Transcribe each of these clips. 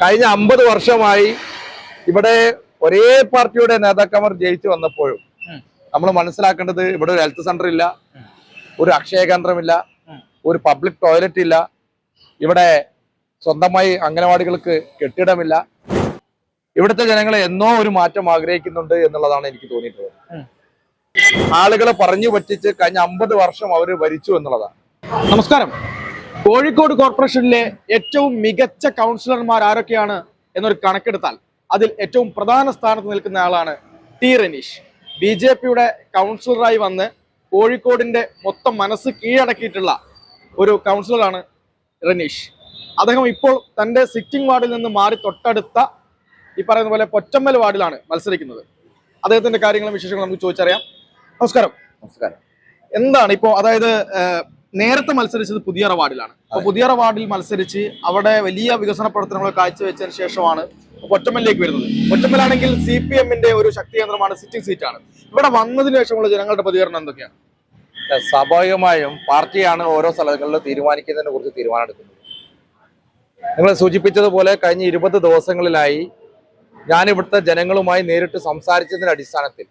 കഴിഞ്ഞ അമ്പത് വർഷമായി ഇവിടെ ഒരേ പാർട്ടിയുടെ നേതാക്കന്മാർ ജയിച്ചു വന്നപ്പോഴും. നമ്മൾ മനസ്സിലാക്കേണ്ടത് ഇവിടെ ഒരു ഹെൽത്ത് സെന്റർ ഇല്ല ഒരു അക്ഷയ കേന്ദ്രമില്ല. ഒരു പബ്ലിക് ടോയ്ലറ്റ് ഇല്ല ഇവിടെ സ്വന്തമായി അംഗനവാടികൾക്ക് കെട്ടിടമില്ല. ഇവിടുത്തെ ജനങ്ങൾ എന്നോ ഒരു മാറ്റം ആഗ്രഹിക്കുന്നുണ്ട് എന്നുള്ളതാണ് എനിക്ക് തോന്നിയിട്ടുള്ളത്. ആളുകളെ പറഞ്ഞു പറ്റിച്ച് കഴിഞ്ഞ അമ്പത് വർഷം അവർ ഭരിച്ചു എന്നുള്ളതാണ്. നമസ്കാരം. കോഴിക്കോട് കോർപ്പറേഷനിലെ ഏറ്റവും മികച്ച കൗൺസിലർമാർ ആരൊക്കെയാണ് എന്നൊരു കണക്കെടുത്താൽ അതിൽ ഏറ്റവും പ്രധാന സ്ഥാനത്ത് നിൽക്കുന്ന ആളാണ് ടി റനീഷ് ബി ജെ പിയുടെ കൗൺസിലറായി വന്ന് കോഴിക്കോടിന്റെ മൊത്തം മനസ്സ് കീഴടക്കിയിട്ടുള്ള ഒരു കൗൺസിലറാണ് റനീഷ് അദ്ദേഹം ഇപ്പോൾ തന്റെ സിറ്റിംഗ് വാർഡിൽ നിന്ന് മാറി തൊട്ടടുത്ത ഈ പറയുന്ന പോലെ പൊറ്റമ്മൽ വാർഡിലാണ് മത്സരിക്കുന്നത്. അദ്ദേഹത്തിന്റെ കാര്യങ്ങളും വിശേഷങ്ങളും നമുക്ക് ചോദിച്ചറിയാം. നമസ്കാരം. നമസ്കാരം. എന്താണ് ഇപ്പോൾ അതായത് നേരത്തെ മത്സരിച്ചത് പുതിയറ വാർഡിലാണ് അപ്പൊ പുതിയറ വാർഡിൽ മത്സരിച്ച് അവിടെ വലിയ വികസന പ്രവർത്തനങ്ങൾ കാഴ്ചവെച്ചതിന് ശേഷമാണ് ഒറ്റമ്മലിലേക്ക് വരുന്നത്. ഒറ്റമ്മലാണെങ്കിൽ സി പി എമ്മിന്റെ ഒരു ശക്തി കേന്ദ്രമാണ് സിറ്റിംഗ് സീറ്റാണ്. ഇവിടെ വന്നതിന് ശേഷമുള്ള ജനങ്ങളുടെ പ്രതികരണം എന്തൊക്കെയാണ്? സ്വാഭാവികമായും പാർട്ടിയാണ് ഓരോ സ്ഥലങ്ങളിലും തീരുമാനിക്കുന്നതിനെ കുറിച്ച് തീരുമാനം എടുക്കുന്നത് നിങ്ങൾ സൂചിപ്പിച്ചതുപോലെ കഴിഞ്ഞ ഇരുപത് ദിവസങ്ങളിലായി ഞാൻ ഇവിടുത്തെ ജനങ്ങളുമായി നേരിട്ട് സംസാരിച്ചതിന്റെ അടിസ്ഥാനത്തിൽ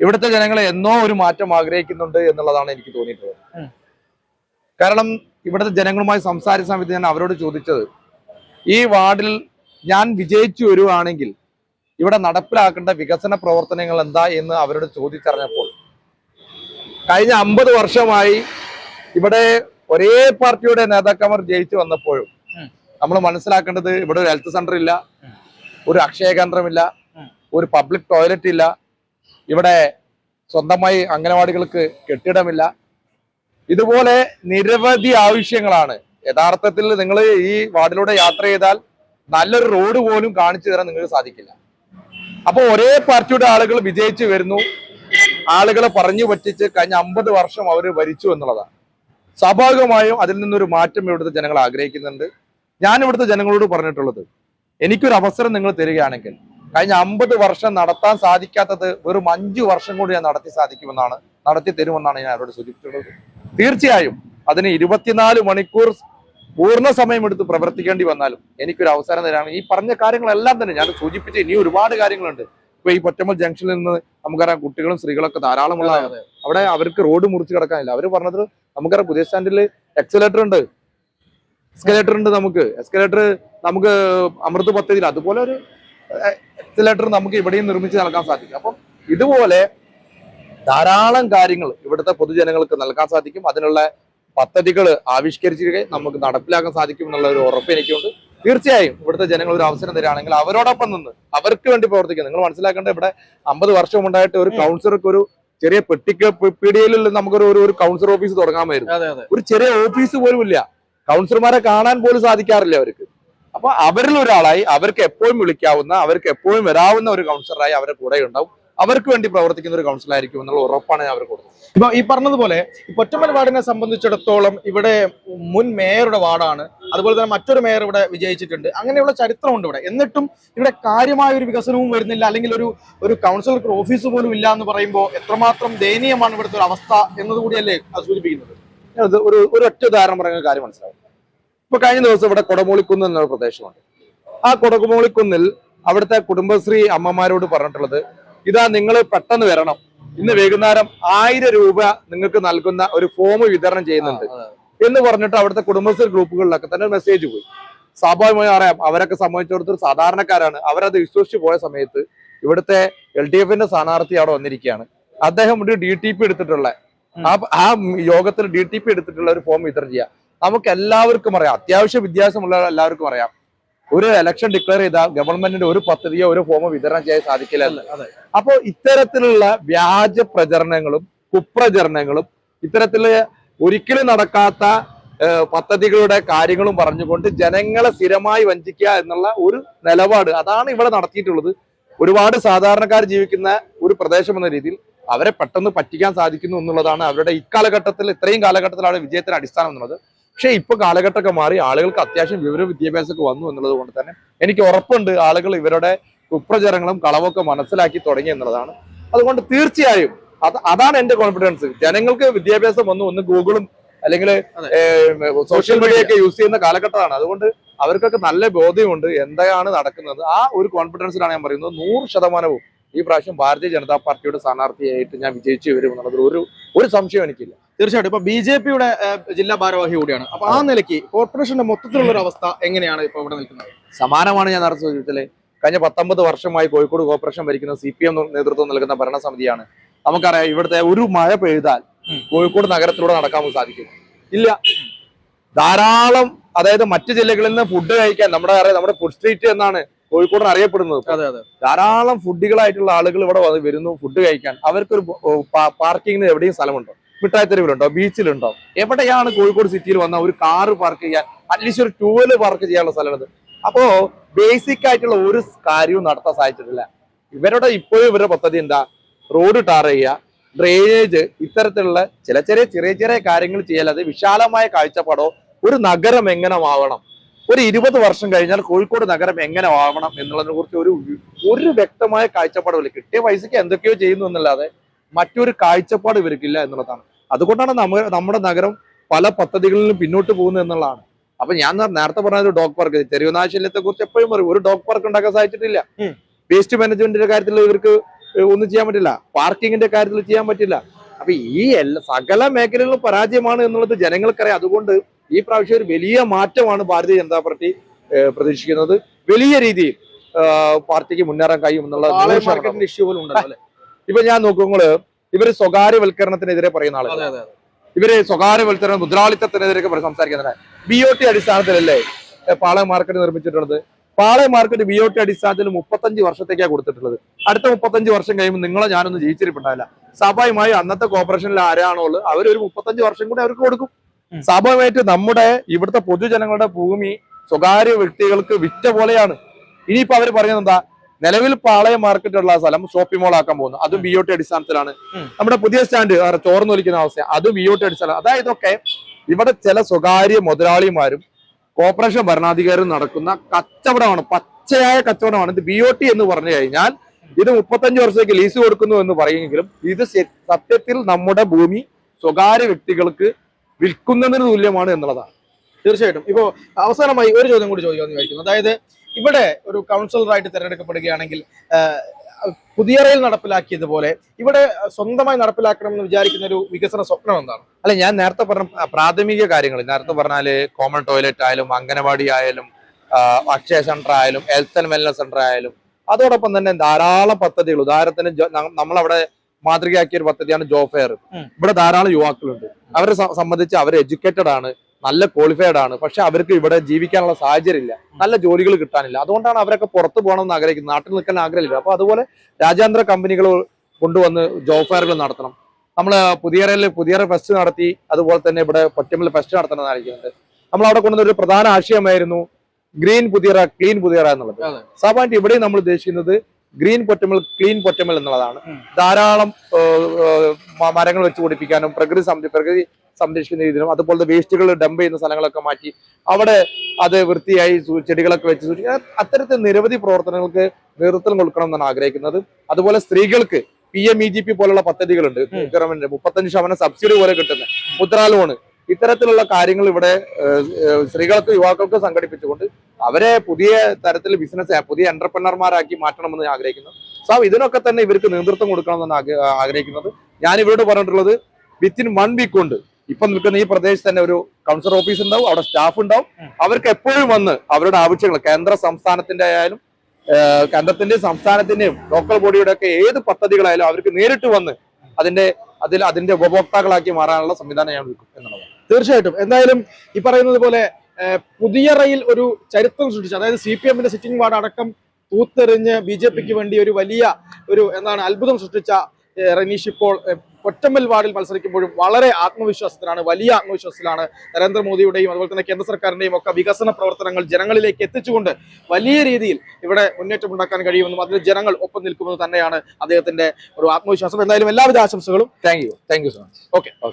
ഇവിടുത്തെ ജനങ്ങളെ എന്നോ ഒരു മാറ്റം ആഗ്രഹിക്കുന്നുണ്ട് എന്നുള്ളതാണ് എനിക്ക് തോന്നിയിട്ടുള്ളത്. കാരണം ഇവിടുത്തെ ജനങ്ങളുമായി സംസാരിച്ച സമയത്ത് ഞാൻ അവരോട് ചോദിച്ചത് ഈ വാർഡിൽ ഞാൻ വിജയിച്ചു വരുവാണെങ്കിൽ ഇവിടെ നടപ്പിലാക്കേണ്ട വികസന പ്രവർത്തനങ്ങൾ എന്താ എന്ന് അവരോട് ചോദിച്ചറിഞ്ഞപ്പോൾ കഴിഞ്ഞ അമ്പത് വർഷമായി ഇവിടെ ഒരേ പാർട്ടിയുടെ നേതാക്കന്മാർ ജയിച്ചു വന്നപ്പോഴും നമ്മൾ മനസ്സിലാക്കേണ്ടത് ഇവിടെ ഒരു ഹെൽത്ത് സെന്റർ ഇല്ല ഒരു അക്ഷയ കേന്ദ്രമില്ല ഒരു പബ്ലിക് ടോയ്ലറ്റ് ഇല്ല ഇവിടെ സ്വന്തമായി അംഗനവാടികൾക്ക് കെട്ടിടമില്ല ഇതുപോലെ നിരവധി ആവശ്യങ്ങളാണ്. യഥാർത്ഥത്തിൽ നിങ്ങൾ ഈ വാർഡിലൂടെ യാത്ര ചെയ്താൽ നല്ലൊരു റോഡ് പോലും കാണിച്ചു തരാൻ നിങ്ങൾക്ക് സാധിക്കില്ല. അപ്പൊ ഒരേ പാർട്ടിയുടെ ആളുകൾ വിജയിച്ചു വരുന്നു. ആളുകളെ പറഞ്ഞു പറ്റിച്ച് കഴിഞ്ഞ അമ്പത് വർഷം അവർ ഭരിച്ചു എന്നുള്ളതാണ്. സ്വാഭാവികമായും അതിൽ നിന്നൊരു മാറ്റം ഇവിടുത്തെ ജനങ്ങൾ ആഗ്രഹിക്കുന്നുണ്ട്. ഞാൻ ഇവിടുത്തെ ജനങ്ങളോട് പറഞ്ഞിട്ടുള്ളത് എനിക്കൊരു അവസരം നിങ്ങൾ തരികയാണെങ്കിൽ കഴിഞ്ഞ അമ്പത് വർഷം നടത്താൻ സാധിക്കാത്തത് വെറും അഞ്ചു വർഷം കൂടി ഞാൻ നടത്തി സാധിക്കുമെന്നാണ് നടത്തി തരുമെന്നാണ് ഞാൻ അവരോട് സൂചിപ്പിച്ചിട്ടുള്ളത്. തീർച്ചയായും അതിന് ഇരുപത്തിനാല് മണിക്കൂർ പൂർണ സമയം എടുത്ത് പ്രവർത്തിക്കേണ്ടി വന്നാലും എനിക്കൊരു അവസരം തരാണ് ഈ പറഞ്ഞ കാര്യങ്ങളെല്ലാം തന്നെ ഞാൻ സൂചിപ്പിച്ച ഇനി ഒരുപാട് കാര്യങ്ങളുണ്ട്. ഇപ്പൊ ഈ പൊറ്റമ്മൽ ജംഗ്ഷനിൽ നിന്ന് നമുക്കറിയാം കുട്ടികളും സ്ത്രീകളൊക്കെ ധാരാളമുള്ള അവിടെ അവർക്ക് റോഡ് മുറിച്ച് കിടക്കാനില്ല. അവർ പറഞ്ഞത് നമുക്കറിയാം പുതിയ സ്റ്റാൻഡിൽ എക്സലേറ്റർ ഉണ്ട്. എസ്കലേറ്റർ ഉണ്ട് നമുക്ക്. എസ്കലേറ്റർ നമുക്ക് അമൃത് പദ്ധതിയിൽ അതുപോലെ ഒരു എക്സലേറ്റർ നമുക്ക് ഇവിടെയും നിർമ്മിച്ച് നൽകാൻ സാധിക്കും. അപ്പം ഇതുപോലെ ധാരാളം കാര്യങ്ങൾ ഇവിടുത്തെ പൊതുജനങ്ങൾക്ക് നൽകാൻ സാധിക്കും. അതിനുള്ള പദ്ധതികൾ ആവിഷ്കരിച്ചിരിക്കെ നമുക്ക് നടപ്പിലാക്കാൻ സാധിക്കും എന്നുള്ള ഒരു ഉറപ്പ് എനിക്കുണ്ട്. തീർച്ചയായും ഇവിടുത്തെ ജനങ്ങൾ ഒരു അവസരം തരികയാണെങ്കിൽ അവരോടൊപ്പം നിന്ന് അവർക്ക് വേണ്ടി പ്രവർത്തിക്കുക. നിങ്ങൾ മനസ്സിലാക്കേണ്ടത് ഇവിടെ അമ്പത് വർഷം ഉണ്ടായിട്ട് ഒരു കൗൺസിലർക്ക് ഒരു ചെറിയ പെട്ടിക്ക് പീടികയിൽ നമുക്കൊരു ഒരു- കൗൺസിലർ ഓഫീസ് തുടങ്ങാമായിരുന്നു. ഒരു ചെറിയ ഓഫീസ് പോലും ഇല്ല. കൗൺസിലർമാരെ കാണാൻ പോലും സാധിക്കാറില്ല അവർക്ക്. അപ്പൊ അവരിൽ ഒരാളായി അവർക്ക് എപ്പോഴും വിളിക്കാവുന്ന അവർക്ക് എപ്പോഴും വരാവുന്ന ഒരു കൗൺസിലറായി അവരുടെ കൂടെ ഉണ്ടാവും അവർക്ക് വേണ്ടി പ്രവർത്തിക്കുന്ന ഒരു കൗൺസിൽ ആയിരിക്കും എന്നുള്ള ഉറപ്പാണ് ഞാൻ അവർ കൊടുക്കുന്നത്. ഇപ്പൊ ഈ പറഞ്ഞതുപോലെ പൊറ്റമ്മൽ വാർഡിനെ സംബന്ധിച്ചിടത്തോളം ഇവിടെ മുൻ മേയറുടെ വാർഡാണ്. അതുപോലെ തന്നെ മറ്റൊരു മേയർ ഇവിടെ വിജയിച്ചിട്ടുണ്ട്. അങ്ങനെയുള്ള ചരിത്രമുണ്ട് ഇവിടെ. എന്നിട്ടും ഇവിടെ കാര്യമായ ഒരു വികസനവും വരുന്നില്ല. അല്ലെങ്കിൽ ഒരു ഒരു കൗൺസിലർക്ക് ഓഫീസ് പോലും ഇല്ല എന്ന് പറയുമ്പോൾ എത്രമാത്രം ദയനീയമാണ് ഇവിടുത്തെ ഒരു അവസ്ഥ എന്നതുകൂടിയല്ലേ സൂചിപ്പിക്കുന്നത്? അത് ഒരു ഒരു ഒറ്റ ഉദാഹരണം പറയുന്ന കാര്യം മനസ്സിലാവും. ഇപ്പൊ കഴിഞ്ഞ ദിവസം ഇവിടെ കൊടമൂളിക്കുന്ന് എന്നൊരു പ്രദേശമുണ്ട്. ആ കൊടമൂളിക്കുന്നിൽ അവിടുത്തെ കുടുംബശ്രീ അമ്മമാരോട് പറഞ്ഞിട്ടുള്ളത് ഇതാ നിങ്ങൾ പെട്ടെന്ന് വരണം. ഇന്ന് വൈകുന്നേരം ആയിരം രൂപ നിങ്ങൾക്ക് നൽകുന്ന ഒരു ഫോം വിതരണം ചെയ്യുന്നുണ്ട്. എന്ന് പറഞ്ഞിട്ട് അവിടുത്തെ കുടുംബശ്രീ ഗ്രൂപ്പുകളിലൊക്കെ തന്നെ മെസ്സേജ് പോയി. സ്വാഭാവികമായി അറിയാം അവരൊക്കെ സംബന്ധിച്ചിടത്തോളം സാധാരണക്കാരാണ്. അവരത് വിശ്വസിച്ച് പോയ സമയത്ത് ഇവിടുത്തെ എൽ ഡി എഫിന്റെ സ്ഥാനാർത്ഥി അവിടെ വന്നിരിക്കുകയാണ്. അദ്ദേഹം ഒരു ഡി ടി പി എടുത്തിട്ടുള്ള ആ യോഗത്തിൽ ഡി ടി പി എടുത്തിട്ടുള്ള ഒരു ഫോം വിതരണം ചെയ്യുക. നമുക്ക് എല്ലാവർക്കും അറിയാം അത്യാവശ്യ വിദ്യാഭ്യാസമുള്ള എല്ലാവർക്കും അറിയാം. ഒരു ഇലക്ഷൻ ഡിക്ലെയർ ചെയ്താൽ ഗവൺമെന്റിന്റെ ഒരു പദ്ധതിയോ ഒരു ഫോമോ വിതരണം ചെയ്യാൻ സാധിക്കില്ല എന്ന്. അതെ അപ്പോ ഇത്തരത്തിലുള്ള വ്യാജ പ്രചരണങ്ങളും കുപ്രചരണങ്ങളും ഇത്തരത്തിൽ ഒരിക്കലും നടക്കാത്ത പദ്ധതികളുടെ കാര്യങ്ങളും പറഞ്ഞുകൊണ്ട് ജനങ്ങളെ സ്ഥിരമായി വഞ്ചിക്കുക എന്നുള്ള ഒരു നിലപാട് അതാണ് ഇവിടെ നടത്തിയിട്ടുള്ളത്. ഒരുപാട് സാധാരണക്കാർ ജീവിക്കുന്ന ഒരു പ്രദേശം എന്ന രീതിയിൽ അവരെ പെട്ടെന്ന് പറ്റിക്കാൻ സാധിക്കുന്നു എന്നുള്ളതാണ് അവരുടെ ഇക്കാലഘട്ടത്തിൽ ഇത്രയും കാലഘട്ടത്തിലാണ് വിജയത്തിന് അടിസ്ഥാനം എന്നുള്ളത്. പക്ഷേ ഇപ്പൊ കാലഘട്ടമൊക്കെ മാറി ആളുകൾക്ക് അത്യാവശ്യം വിവര വിദ്യാഭ്യാസമൊക്കെ വന്നു എന്നുള്ളത് കൊണ്ട് തന്നെ എനിക്ക് ഉറപ്പുണ്ട് ആളുകൾ ഇവരുടെ കുപ്രചരങ്ങളും കളവൊക്കെ മനസ്സിലാക്കി തുടങ്ങി എന്നുള്ളതാണ്. അതുകൊണ്ട് തീർച്ചയായും അത് അതാണ് എന്റെ കോൺഫിഡൻസ് ജനങ്ങൾക്ക് വിദ്യാഭ്യാസം വന്നു ഒന്ന് ഗൂഗിളും അല്ലെങ്കിൽ സോഷ്യൽ മീഡിയ. ഒക്കെ യൂസ് ചെയ്യുന്ന കാലഘട്ടമാണ്. അതുകൊണ്ട് അവർക്കൊക്കെ നല്ല ബോധ്യമുണ്ട് എന്താണ് നടക്കുന്നത്. ആ ഒരു കോൺഫിഡൻസിലാണ് ഞാൻ പറയുന്നത്. നൂറ് ശതമാനവും ഈ പ്രാവശ്യം ഭാരതീയ ജനതാ പാർട്ടിയുടെ സ്ഥാനാർത്ഥിയായിട്ട് ഞാൻ വിജയിച്ചു വരും എന്നുള്ളതിൽ ഒരു ഒരു സംശയം എനിക്കില്ല. തീർച്ചയായിട്ടും. ഇപ്പൊ ബി ജെ പിയുടെ ജില്ലാ ഭാരവാഹി കൂടിയാണ്. അപ്പൊ ആ നിലയ്ക്ക് കോർപ്പറേഷന്റെ മൊത്തത്തിലുള്ള ഒരു അവസ്ഥ എങ്ങനെയാണ് ഇപ്പൊ ഇവിടെ നിൽക്കുന്നത്? സമാനമാണ് ഞാൻ നേരത്തെ സൂചിപ്പിച്ചത്. കഴിഞ്ഞ പത്തൊമ്പത് വർഷമായി കോഴിക്കോട് കോർപ്പറേഷൻ ഭരിക്കുന്ന സി പി എം നേതൃത്വം നൽകുന്ന ഭരണസമിതിയാണ്. നമുക്കറിയാം ഇവിടുത്തെ ഒരു മഴ പെയ്താൽ കോഴിക്കോട് നഗരത്തിലൂടെ നടക്കാൻ സാധിക്കും ഇല്ല. ധാരാളം അതായത് മറ്റു ജില്ലകളിൽ നിന്ന് ഫുഡ് കഴിക്കാൻ നമ്മുടെ അറിയാം നമ്മുടെ ഫുഡ് സ്ട്രീറ്റ് എന്നാണ് കോഴിക്കോടിന് അറിയപ്പെടുന്നത് അതെ അതെ. ധാരാളം ഫുഡുകളായിട്ടുള്ള ആളുകൾ ഇവിടെ വരുന്നു ഫുഡ് കഴിക്കാൻ. അവർക്കൊരു പാർക്കിങ്ങിന് എവിടെയും സ്ഥലമുണ്ടോ? മിഠായിത്തെരുവിലുണ്ടോ? ബീച്ചിലുണ്ടോ? എവിടെയാണ് കോഴിക്കോട് സിറ്റിയിൽ വന്ന ഒരു കാറ് പാർക്ക് ചെയ്യാൻ അറ്റ്ലീസ്റ്റ് ഒരു ടൂ വീലർ പാർക്ക് ചെയ്യാനുള്ള സ്ഥലമുള്ളത് അപ്പോ ബേസിക് ആയിട്ടുള്ള ഒരു കാര്യവും നടത്താൻ സാധിച്ചിട്ടില്ല. ഇവരുടെ ഇപ്പോഴും ഇവരുടെ പദ്ധതി എന്താ? റോഡ് ടാർ ചെയ്യുക ഡ്രെയിനേജ് ഇത്തരത്തിലുള്ള ചില ചെറിയ ചെറിയ ചെറിയ കാര്യങ്ങൾ ചെയ്യല്ലാതെ വിശാലമായ കാഴ്ചപ്പാടോ ഒരു നഗരം എങ്ങനെ ആവണം ഒരു ഇരുപത് വർഷം കഴിഞ്ഞാൽ കോഴിക്കോട് നഗരം എങ്ങനെ ആവണം എന്നുള്ളതിനെ കുറിച്ച് ഒരു ഒരു വ്യക്തമായ കാഴ്ചപ്പാടില്ല കിട്ടിയ പൈസക്ക് എന്തൊക്കെയോ ചെയ്യുന്നു എന്നല്ലാതെ മറ്റൊരു കാഴ്ചപ്പാട് ഇവർക്കില്ല എന്നുള്ളതാണ്. അതുകൊണ്ടാണ് നമ്മ നമ്മുടെ നഗരം പല പദ്ധതികളിലും പിന്നോട്ട് പോകുന്നത് എന്നുള്ളതാണ്. അപ്പൊ ഞാൻ നേരത്തെ പറഞ്ഞ ഒരു ഡോഗ് പാർക്ക് തെരുവനാശല്യത്തെ കുറിച്ച് എപ്പോഴും പറയും ഒരു ഡോഗ് പാർക്ക് ഉണ്ടാക്കാൻ സാധിച്ചിട്ടില്ല. വേസ്റ്റ് മാനേജ്മെന്റിന്റെ കാര്യത്തിൽ ഇവർക്ക് ഒന്നും ചെയ്യാൻ പറ്റില്ല. പാർക്കിങ്ങിന്റെ കാര്യത്തിൽ ചെയ്യാൻ പറ്റില്ല. അപ്പൊ ഈ എല്ലാ സകല മേഖലകളിലും പരാജയമാണ് എന്നുള്ളത് ജനങ്ങൾക്കറിയാം. അതുകൊണ്ട് ഈ പ്രാവശ്യം ഒരു വലിയ മാറ്റമാണ് ഭാരതീയ ജനതാ പാർട്ടി പ്രതീക്ഷിക്കുന്നത്. വലിയ രീതിയിൽ പാർട്ടിക്ക് മുന്നേറാൻ കഴിയും എന്നുള്ള ഇഷ്യൂ പോലും ഉണ്ടല്ലോ ഇപ്പൊ ഞാൻ നോക്കുമ്പോൾ ഇവർ സ്വകാര്യവൽക്കരണത്തിനെതിരെ പറയുന്ന ആളുകൾ ഇവർ സ്വകാര്യവൽക്കരണം മുതലാളിത്തത്തിനെതിരെ ഒക്കെ സംസാരിക്കുന്നുണ്ട് ബി ഒ ടി അടിസ്ഥാനത്തിലല്ലേ Palayam market നിർമ്മിച്ചിട്ടുള്ളത്? Palayam market B O T അടിസ്ഥാനത്തിൽ മുപ്പത്തഞ്ച് വർഷത്തേക്കാണ് കൊടുത്തിട്ടുള്ളത്. അടുത്ത മുപ്പത്തഞ്ച് വർഷം കഴിയുമ്പോൾ നിങ്ങളെ ഞാനൊന്നും ജയിച്ചിരിപ്പുണ്ടാവില്ല സ്വാഭാവികമായി അന്നത്തെ കോർപ്പറേഷനിൽ ആരാണോ ഉള്ളത് അവർ ഒരു മുപ്പത്തഞ്ച് വർഷം കൂടി അവർക്ക് കൊടുക്കും. സ്വാഭാവികമായിട്ട് നമ്മുടെ ഇവിടുത്തെ പൊതുജനങ്ങളുടെ ഭൂമി സ്വകാര്യ വ്യക്തികൾക്ക് വിറ്റ പോലെയാണ്. ഇനിയിപ്പോ അവർ പറയുന്നത് എന്താ? നിലവിൽ പാളയ മാർക്കറ്റ് ഉള്ള സ്ഥലം ഷോപ്പിംഗ് മോൾ ആക്കാൻ പോകുന്നു. അതും ബി ഒ ടി അടിസ്ഥാനത്തിലാണ്. നമ്മുടെ പുതിയ സ്റ്റാൻഡ് ചോർന്നൊലിക്കുന്ന അവസ്ഥ അതും ബി ഒ ടി അടിസ്ഥാനം അതായത് ഇതൊക്കെ ഇവിടെ ചില സ്വകാര്യ മുതലാളിമാരും കോർപ്പറേഷൻ ഭരണാധികാരിയും നടക്കുന്ന കച്ചവടമാണ് പച്ചയായ കച്ചവടമാണ്. ഇത് ബി ഒ ടി എന്ന് പറഞ്ഞു കഴിഞ്ഞാൽ ഇത് മുപ്പത്തഞ്ച് വർഷത്തേക്ക് ലീസ് കൊടുക്കുന്നു എന്ന് പറയുമെങ്കിലും ഇത് സത്യത്തിൽ നമ്മുടെ ഭൂമി സ്വകാര്യ വ്യക്തികൾക്ക് വിൽക്കുന്നതിന് തുല്യമാണ് എന്നുള്ളതാണ്. തീർച്ചയായിട്ടും. ഇപ്പോ അവസാനമായി ഒരു ചോദ്യം കൂടി ചോദിക്കാമെന്ന് വിചാരിക്കുന്നു. അതായത് ഇവിടെ ഒരു കൗൺസിലറായിട്ട് തിരഞ്ഞെടുക്കപ്പെടുകയാണെങ്കിൽ പുതിയറയിൽ നടപ്പിലാക്കിയതുപോലെ ഇവിടെ സ്വന്തമായി നടപ്പിലാക്കണമെന്ന് വിചാരിക്കുന്ന ഒരു വികസന സ്വപ്നം എന്താണ്? അല്ല ഞാൻ നേരത്തെ പറഞ്ഞ പ്രാഥമിക കാര്യങ്ങൾ നേരത്തെ പറഞ്ഞാൽ കോമൺ ടോയ്ലറ്റ് ആയാലും അംഗനവാടി ആയാലും അക്ഷയ സെന്റർ ആയാലും ഹെൽത്ത് ആൻഡ് വെൽനസ് സെന്റർ ആയാലും അതോടൊപ്പം തന്നെ ധാരാളം പദ്ധതികൾ. ഉദാഹരണത്തിന് നമ്മളവിടെ മാതൃകയാക്കിയ ഒരു പദ്ധതിയാണ് ജോബ് ഫെയർ ഇവിടെ ധാരാളം യുവാക്കളുണ്ട്. അവരെ സംബന്ധിച്ച് അവർ എഡ്യൂക്കേറ്റഡ് ആണ്. നല്ല ക്വാളിഫൈഡ് ആണ്. പക്ഷെ അവർക്ക് ഇവിടെ ജീവിക്കാനുള്ള സാഹചര്യം ഇല്ല നല്ല ജോലികൾ കിട്ടാനില്ല. അതുകൊണ്ടാണ് അവരൊക്കെ പുറത്തു പോകണമെന്ന് ആഗ്രഹിക്കുന്നത്. നാട്ടിൽ നിൽക്കാൻ ആഗ്രഹമില്ല. അപ്പൊ അതുപോലെ രാജ്യാന്തര കമ്പനികൾ കൊണ്ടുവന്ന് ജോബ് ഫെയറുകൾ നടത്തണം. നമ്മൾ പുതിയറയിൽ പുതിയറ ഫെസ്റ്റ് നടത്തി അതുപോലെ തന്നെ ഇവിടെ പൊറ്റമ്മൽ ഫെസ്റ്റ് നടത്തണം എന്നായിരിക്കുന്നുണ്ട് നമ്മൾ അവിടെ കൊണ്ടുവന്ന ഒരു പ്രധാന ആശയമായിരുന്നു ഗ്രീൻ പുതിയറ ക്ലീൻ പുതിയറ എന്നുള്ളത്. സാധാരണ ഇവിടെയും ഇവിടെ നമ്മൾ ഉദ്ദേശിക്കുന്നത് ഗ്രീൻ പൊറ്റമൽ ക്ലീൻ പൊറ്റമൽ എന്നുള്ളതാണ്. ധാരാളം മരങ്ങൾ വെച്ച് പിടിപ്പിക്കാനും പ്രകൃതി സംരക്ഷ പ്രകൃതി സംരക്ഷിക്കുന്ന രീതിയിലും അതുപോലെ വേസ്റ്റുകൾ ഡംപ് ചെയ്യുന്ന സ്ഥലങ്ങളൊക്കെ മാറ്റി അവിടെ അത് വൃത്തിയായി ചെടികളൊക്കെ വെച്ച് സൂക്ഷിക്കുക അത്തരത്തിൽ നിരവധി പ്രവർത്തനങ്ങൾക്ക് നേതൃത്വം കൊടുക്കണം എന്നാണ് ആഗ്രഹിക്കുന്നത്. അതുപോലെ സ്ത്രീകൾക്ക് P M E G P പോലുള്ള പദ്ധതികളുണ്ട്. ഗവൺമെന്റ് മുപ്പത്തഞ്ച് ശതമാനം സബ്സിഡി പോലെ കിട്ടുന്ന മുദ്രാ ലോണ് ഇത്തരത്തിലുള്ള കാര്യങ്ങൾ ഇവിടെ സ്ത്രീകൾക്ക് യുവാക്കൾക്ക് സംഘടിപ്പിച്ചുകൊണ്ട് അവരെ പുതിയ തരത്തിൽ ബിസിനസ് പുതിയ എന്റർപ്രണർമാരാക്കി മാറ്റണമെന്ന് ഞാൻ ആഗ്രഹിക്കുന്നു. സോ ഇതിനൊക്കെ തന്നെ ഇവർക്ക് നേതൃത്വം കൊടുക്കണമെന്നാണ് ആഗ്ര- ആഗ്രഹിക്കുന്നത്. ഞാൻ ഇവരോട് പറഞ്ഞിട്ടുള്ളത് വിത്തിൻ വൺ വീക്ക് കൊണ്ട് ഇപ്പൊ നിൽക്കുന്ന ഈ പ്രദേശത്ത് തന്നെ ഒരു കൗൺസിലർ ഓഫീസ് ഉണ്ടാവും അവിടെ സ്റ്റാഫ് ഉണ്ടാവും. അവർക്ക് എപ്പോഴും വന്ന് അവരുടെ ആവശ്യങ്ങൾ കേന്ദ്ര സംസ്ഥാനത്തിന്റെ ആയാലും കേന്ദ്രത്തിന്റെയും സംസ്ഥാനത്തിന്റെയും ലോക്കൽ ബോഡിയുടെ ഒക്കെ ഏത് പദ്ധതികളായാലും അവർക്ക് നേരിട്ട് വന്ന് അതിന്റെ അതിൽ അതിന്റെ ഉപഭോക്താക്കളാക്കി മാറാനുള്ള സംവിധാനം ഞാൻ വിൽക്കും എന്നുള്ളതാണ്. തീർച്ചയായിട്ടും. എന്തായാലും ഈ പറയുന്നത് പോലെ പുതിയ റയിൽ ഒരു ചരിത്രം സൃഷ്ടിച്ചു. അതായത് സി പി എമ്മിന്റെ സിറ്റിംഗ് വാർഡ് അടക്കം തൂത്തെറിഞ്ഞ് ബി ജെ പിക്ക് വേണ്ടി ഒരു വലിയ ഒരു എന്താണ് അത്ഭുതം സൃഷ്ടിച്ച റനീഷ് ഇപ്പോൾ ഏഹ്, പൊറ്റമ്മൽ വാർഡിൽ മത്സരിക്കുമ്പോഴും വളരെ ആത്മവിശ്വാസത്തിലാണ് വലിയ ആത്മവിശ്വാസത്തിലാണ് നരേന്ദ്രമോദിയുടെയും അതുപോലെ തന്നെ കേന്ദ്ര സർക്കാരിന്റെയും ഒക്കെ വികസന പ്രവർത്തനങ്ങൾ ജനങ്ങളിലേക്ക് എത്തിച്ചുകൊണ്ട് വലിയ രീതിയിൽ ഇവിടെ മുന്നേറ്റം ഉണ്ടാക്കാൻ കഴിയുമെന്നും അതിൽ ജനങ്ങൾ ഒപ്പം നിൽക്കുമെന്ന് തന്നെയാണ് അദ്ദേഹത്തിന്റെ ഒരു ആത്മവിശ്വാസം. എന്തായാലും എല്ലാവിധ ആശംസകളും. Thank you thank you so much okay okay